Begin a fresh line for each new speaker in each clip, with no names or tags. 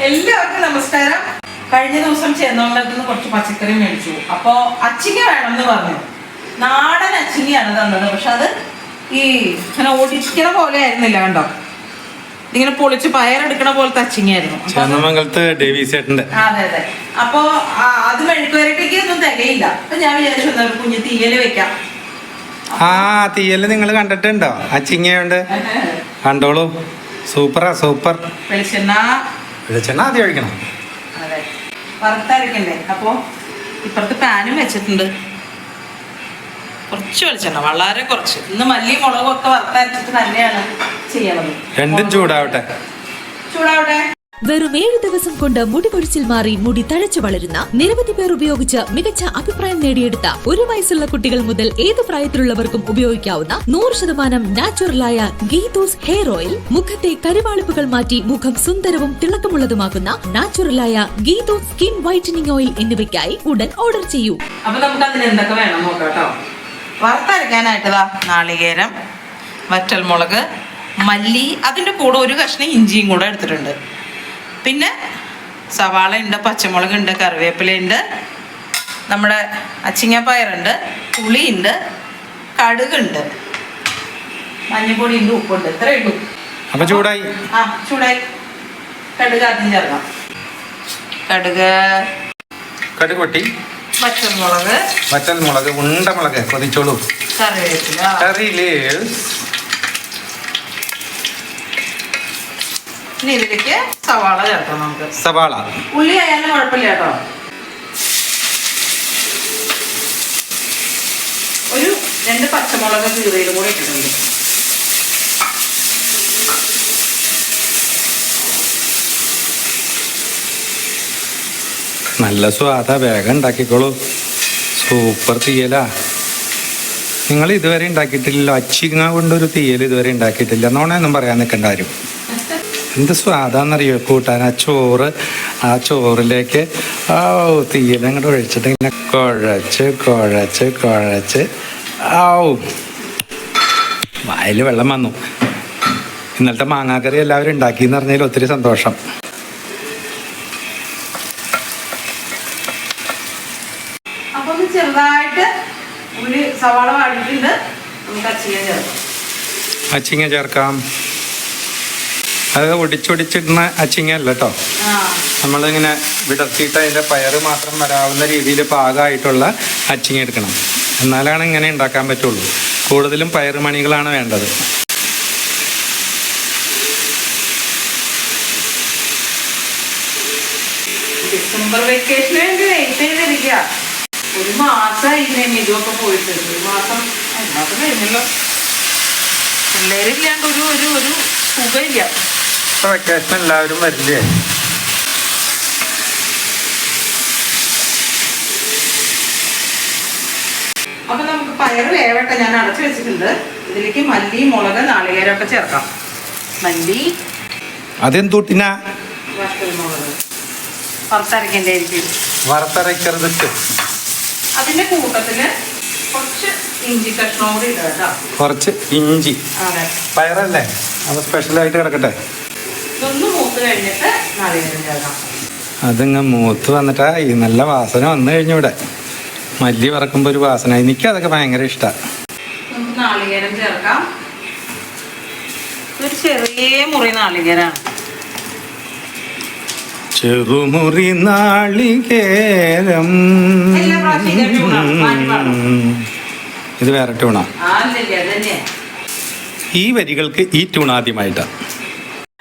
എല്ലാവർക്കും നമസ്കാരം. കഴിഞ്ഞ ദിവസം ചെന്നോളത്ത് നിന്ന് കുറച്ച് പച്ചക്കറി മേടിച്ചു. അപ്പോ അച്ചിങ്ങ വേണമെന്ന് പറഞ്ഞു. നാടൻ അച്ചിങ്ങയാണ് തന്നത്. പക്ഷെ അത് ഈ ഇങ്ങനെ ഓടിക്കണ പോലെ ആയിരുന്നില്ല കണ്ടോ? ഇങ്ങനെ പൊളിച്ച് പയറെടുക്കണ പോലത്തെ അച്ചിങ്ങയായിരുന്നു. അത്
ഡേവീസ്
അതെ അതെ. അപ്പൊ അത് മെഴുക്കുവരട്ടേക്ക് ഒന്നും തികയില്ല. അപ്പൊ ഞാൻ വിചാരിച്ചു ഒരു കുഞ്ഞ് തീയൽ വെക്കാം.
ആ തീയൽ നിങ്ങൾ കണ്ടിട്ടുണ്ടോ? അച്ചിങ്ങയുണ്ട്. കണ്ടോളൂ. സൂപ്പറാ സൂപ്പർ.
വെളിച്ചെണ്ണ
വെളിച്ചെണ്ണ ആദ്യം ഒഴിക്കണം
അതെ. വറുത്തരക്കണ്ടേ? അപ്പോ ഇപ്പുറത്ത് പാനും വെച്ചിട്ടുണ്ട്. കുറച്ച് വെളിച്ചെണ്ണ വളരെ കുറച്ച്. ഇന്ന് മല്ലി മുളകും ഒക്കെ വറുത്തരച്ചിട്ട് തന്നെയാണ് ചെയ്യണത്.
രണ്ടും ചൂടാവട്ടെ.
ചൂടാവട്ടെ.
വെറും ഏഴ് ദിവസം കൊണ്ട് മുടി കൊഴിച്ചിൽ മാറി മുടി തഴച്ചു വളരുന്ന നിരവധി പേർ ഉപയോഗിച്ച് മികച്ച അഭിപ്രായം നേടിയെടുത്ത ഒരു വയസ്സുള്ള കുട്ടികൾ മുതൽ ഏത് പ്രായത്തിലുള്ളവർക്കും ഉപയോഗിക്കാവുന്ന നൂറ് ശതമാനം നാച്ചുറലായ ഗീതൂസ് ഹെയർ ഓയിൽ മുഖത്തെ കരുവാളിപ്പുകൾ മാറ്റി മുഖം സുന്ദരവും തിളക്കമുള്ളതുമാക്കുന്ന നാച്ചുറലായ ഗീതൂസ് സ്കിൻ വൈറ്റനിങ് ഓയിൽ എന്നിവയ്ക്കായി ഉടൻ ഓർഡർ ചെയ്യൂ.
അപ്പൊ നമുക്ക് അതിന് എന്തൊക്കെ വേണം നോക്കാട്ടോ വറുത്തരക്കാനായിട്ടതാ നാളികേരം വറ്റൽമുളക് മല്ലി അതിന്റെ കൂടെ ഒരു കഷ്ണം ഇഞ്ചിയും കൂടെ എടുത്തിട്ടുണ്ട്. പിന്നെ സവാള ഉണ്ട് പച്ചമുളക് ഉണ്ട് കറിവേപ്പില ഉണ്ട് നമ്മുടെ അച്ചിങ്ങപ്പയറുണ്ട് പുളിയുണ്ട് കടുകുണ്ട് മഞ്ഞപ്പൊടി ഉണ്ട് ഉപ്പുണ്ട്. ഇത്രേ ഉള്ളൂ.
അപ്പൊ ചൂടായി.
ആ ചൂടായി. കടുക് ആദ്യം ചേർക്കാം. കടുക്
കടുക് പൊട്ടി.
പച്ചമുളക്
പച്ചമുളക് ഉണ്ടമുളക് ഉണ്ട മുളക് കൊതിച്ചോളൂ.
കറിവേപ്പില.
കറി ലീവ്സ്
ഇനി ഇതിലേക്ക് സവാള ചേർക്കാം നമുക്ക്.
സവാള.
ഉള്ളി ആയാലും കുഴപ്പമില്ല കേട്ടോ. ഒരു രണ്ട് പച്ചമുളക് കീറിയത് കൂടെ ഇട്ടിട്ടുണ്ട്.
നല്ല സ്വാദ വേഗം ഉണ്ടാക്കിക്കോളൂ. സൂപ്പർ തീയലാ. നിങ്ങൾ ഇതുവരെ ഉണ്ടാക്കിയിട്ടില്ലല്ലോ അച്ചിങ്ങ കൊണ്ടൊരു തീയൽ ഇതുവരെ ഉണ്ടാക്കിയിട്ടില്ല. നോണയൊന്നും പറയാൻ നിൽക്കേണ്ട ആരും എന്ത് സ്വാദാന്നറിയോ? കൂട്ടാൻ ആ ചോറ് ആ ചോറിലേക്ക് ആ തീയൽ അങ്ങോട്ട് ഒഴിച്ചിട്ട് ഇങ്ങനെ കുഴച്ച് കുഴച്ച് കുഴച്ച്. ആവും വായിൽ വെള്ളം വന്നു. ഇന്നലത്തെ മാങ്ങാക്കറി എല്ലാവരും ഉണ്ടാക്കിയെന്ന് പറഞ്ഞതിൽ ഒത്തിരി സന്തോഷം.
അപ്പൊ ചെറുതായിട്ട് ഒരു സവാള വാടിയിട്ടുണ്ട്. നമുക്ക് അച്ചിങ്ങ ചേർക്കാം.
അച്ചിങ്ങ ചേർക്കാം. അത് ഒടിച്ചൊടിച്ചിടുന്ന അച്ചിങ്ങല്ല കേട്ടോ നമ്മളിങ്ങനെ വിടർത്തിയിട്ട് അതിന്റെ പയറ് മാത്രം വരാവുന്ന രീതിയിൽ പാകമായിട്ടുള്ള അച്ചിങ്ങ എടുക്കണം. എന്നാലാണ് ഇങ്ങനെ ഉണ്ടാക്കാൻ പറ്റുള്ളൂ. കൂടുതലും പയറ് മണികളാണ് വേണ്ടത്.
ഡിസംബർ വെക്കേഷന് വേണ്ടി വെയിറ്റ് ചെയ്തിരിക്കുക ഒരു മാസമായി ഇതിനെ ഇതൊക്കെ പോയിട്ട്. ഒരു മാസം എല്ലാവർക്കും കഴിഞ്ഞല്ലോ. പിള്ളേരില്ലാണ്ട് ഒരു ഒരു ഒരു സുഖമില്ല.
ഇപ്പോൾ വെക്കേഷൻ എല്ലാവരും വരില്ലേ?
അപ്പൊ നമുക്ക് പയറ് വേവട്ടെ ഞാൻ അടച്ചു വെച്ചിട്ടുണ്ട്. ഇതിലേക്ക് മല്ലി മുളക് നാളികേരം ഒക്കെ ചേർക്കാം. മല്ലി
അതെന്തൂട്ടിനാ?
ആയിരിക്കും
വറുത്തരയ്ക്കരുത്
അതിന്റെ കൂട്ടത്തിൽ കുറച്ച് ഇഞ്ചി കഷ്ണം കൂടി ഇടാം
കുറച്ച് ഇഞ്ചി. പയറല്ലേ? അത് സ്പെഷ്യലായിട്ട് കിടക്കട്ടെ.
ഇതൊന്ന് മൂത്ത് കഴിഞ്ഞിട്ട് നാളികേരം ചേർക്കാം
അതിങ്ങ് മൂത്ത് വന്നിട്ടാ ഈ നല്ല വാസന വന്നു കഴിഞ്ഞൂടെ മല്ലി വറക്കുമ്പോൾ ഒരു വാസന. എനിക്ക് അതൊക്കെ ഭയങ്കര ഇഷ്ടമാണ്
നമുക്ക് നാളികേരം ചേർക്കാം. ഒരു ചെറിയ മുറി നാളികേരാണ്.
ചെറുമുറി നാളികേരം.
ഇതേ
വേറെ ട്യൂണാ? ഈ വരികൾക്ക് ഈ ട്യൂൺ ആദ്യമായിട്ടാണ്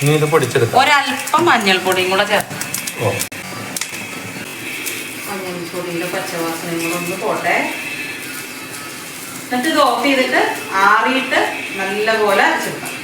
ഇനി ഇത് പൊടിച്ചെടുക്കാം.
ഒരല്പം മഞ്ഞൾപ്പൊടിയും കൂടെ ചേർക്കാം. മഞ്ഞൾപ്പൊടിയുടെ പച്ചവാസനയും കൂടെ ഒന്ന് പോട്ടെ. എന്നിട്ട് ഇത് ഓഫ് ചെയ്തിട്ട് ആറിയിട്ട് നല്ലപോലെ അരച്ചെടുക്കാം.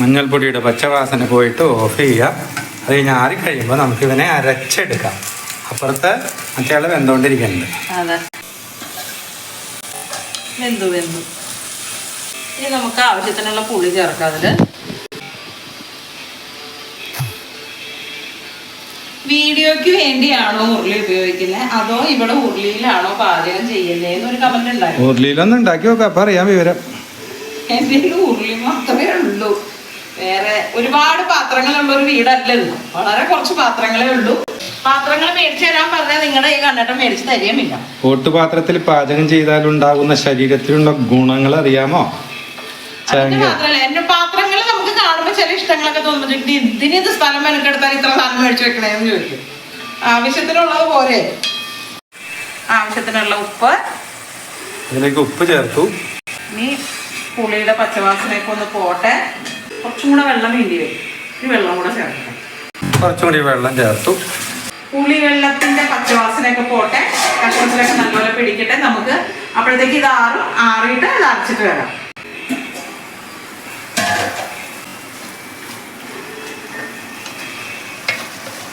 മഞ്ഞൾപ്പൊടിയുടെ പച്ചവാസന പോയിട്ട് ഓഫ് ചെയ്യുക. അത് കഴിഞ്ഞ് ആറി കഴിയുമ്പോൾ നമുക്ക് ഇവനെ അരച്ചെടുക്കാം. അപ്പുറത്ത് മറ്റേ
വെന്തോണ്ടിരിക്കുന്നുണ്ട്. വെന്തു വെന്തു. ഇനി നമുക്ക് ആവശ്യത്തിനുള്ള പുളി ചേർക്കാം അതിൽ. വീഡിയോയ്ക്ക് വേണ്ടിയാണോ ഉരുളി ഉപയോഗിക്കുന്നത് അതോ ഇവിടെ ഉരുളിയിലാണോ പാചകം ചെയ്യുന്നത് എന്നൊരു കമന്റ് ഉണ്ടായിരുന്നു.
ഉരുളിയിലൊന്നും ഉണ്ടാക്കി നോക്കാം അപ്പൊ അറിയാം വിവരം.
എന്റെ ഉരുളി മാത്രമേ ഉള്ളൂ. വേറെ ഒരുപാട് പാത്രങ്ങളുള്ള ഒരു വീടല്ല ഇത്. വളരെ കുറച്ച് പാത്രങ്ങളേ ഉള്ളൂ. പാത്രങ്ങൾ മേടിച്ചു തരാൻ പറഞ്ഞാൽ നിങ്ങളുടെ ഈ കണ്ടിട്ട് മേടിച്ച് തരികയുമില്ല.
ഓട്ടുപാത്രത്തിൽ പാചകം ചെയ്താലുണ്ടാകുന്ന ശരീരത്തിലുള്ള ഗുണങ്ങൾ അറിയാമോ?
എന്റെ ചില ഇഷ്ടങ്ങളൊക്കെ തോന്നുമ്പോൾ ഇതിന് ഇത് സ്ഥലം മെനക്കെടുത്താൽ ഇത്ര സാധനം മേടിച്ചു വെക്കണേ? എന്ന് ചോദിക്കും. ആവശ്യത്തിനുള്ളത് പോരെ. ആവശ്യത്തിനുള്ള ഉപ്പ്.
ഇതിലേക്ക് ഉപ്പ് ചേർത്തു.
ഇനി പുളിയുടെ പച്ചവാസനയൊക്കെ ഒന്ന് പോട്ടെ. കുറച്ചും കൂടെ വെള്ളം വേണ്ടി വരും. ഈ വെള്ളം കൂടെ ചേർക്കണം.
കുറച്ചും കൂടി വെള്ളം ചേർത്തു.
പുളി വെള്ളത്തിന്റെ പച്ചവാസനയൊക്കെ പോട്ടെ. കഷ്ണത്തിലൊക്കെ നല്ലപോലെ പിടിക്കട്ടെ. നമുക്ക് അപ്പോഴത്തേക്ക് ഇത് ആറും ആറിയിട്ട് ഇത് അരച്ചിട്ട് വരാം.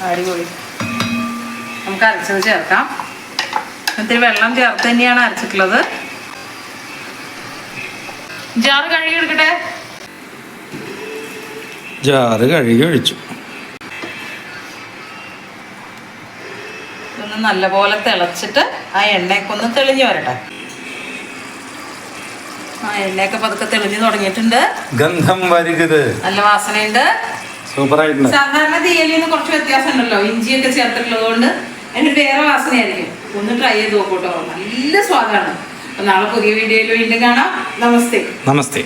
അടിപൊളി. നമുക്ക് അരച്ചത് ചേർക്കാം. ഇത്തിരി വെള്ളം ചേർത്ത് തന്നെയാണ് അരച്ചിട്ടുള്ളത്. ജാറ് കഴുകി എടുക്കട്ടെ?
ജാറ് കഴുകി ഒഴിച്ചു.
ഒന്ന് നല്ലപോലെ തിളച്ചിട്ട് ആ എണ്ണയൊക്കെ ഒന്ന് തെളിഞ്ഞു വരട്ടെ. ആ എണ്ണയൊക്കെ പതുക്കെ തെളിഞ്ഞു തുടങ്ങിയിട്ടുണ്ട്.
ഗന്ധം വരുകത്.
നല്ല വാസനയുണ്ട്.
സൂപ്പറായിട്ടുണ്ട്.
സാധാരണ തീയലിൽ നിന്ന് കുറച്ച് വ്യത്യാസം ഉണ്ടല്ലോ ഇഞ്ചിയൊക്കെ ചേർത്തിട്ടുള്ളത് കൊണ്ട് അതിന് വേറെ വാസനയായിരിക്കും. ഒന്ന് ട്രൈ ചെയ്ത് നോക്കൂട്ടോ നല്ല സ്വാദാണ്. നാളെ പുതിയ വീഡിയോയിൽ വീണ്ടും കാണാം. നമസ്തേ.
നമസ്തേ.